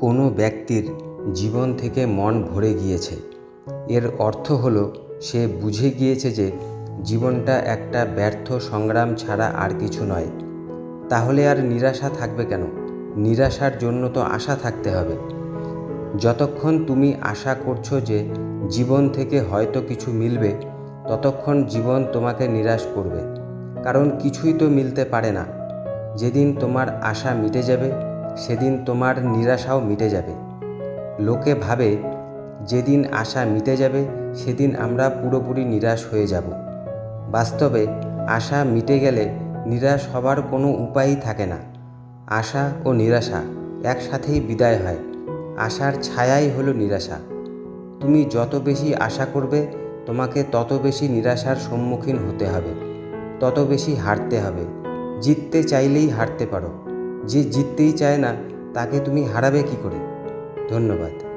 কোনো ব্যক্তির জীবন থেকে মন ভরে গিয়েছে। এর অর্থ হল, সে বুঝে গিয়েছে যে জীবনটা একটা ব্যর্থ সংগ্রাম ছাড়া আর কিছু নয়। তাহলে আর নিরাশা থাকবে কেন? নিরাশার জন্য তো আশা থাকতে হবে। যতক্ষণ তুমি আশা করছ যে জীবন থেকে হয়তো কিছু মিলবে, ততক্ষণ জীবন তোমাকে নিরাশ করবে। কারণ কিছুই তো মিলতে পারে না। যেদিন তোমার আশা মিটে যাবে সেদিন তোমার নিরাশাও মিটে যাবে। লোকে ভাবে, যেদিন আশা মিটে যাবে, সেদিন আমরা পুরোপুরি নিরাশ হয়ে যাব। বাস্তবে, আশা মিটে গেলে নিরাশ হবার কোনো উপায়ই থাকে না। আশা ও নিরাশা একসাথেই বিদায় হয়। আশার ছায়াই হলো নিরাশা। তুমি যত বেশি আশা করবে, তোমাকে তত বেশি নিরাশার সম্মুখীন হতে হবে। তত বেশি হারতে হবে। জিততে চাইলেই হারতে পারো। যে জিততেই চায় না তাকে তুমি হারাবে কি করে? ধন্যবাদ।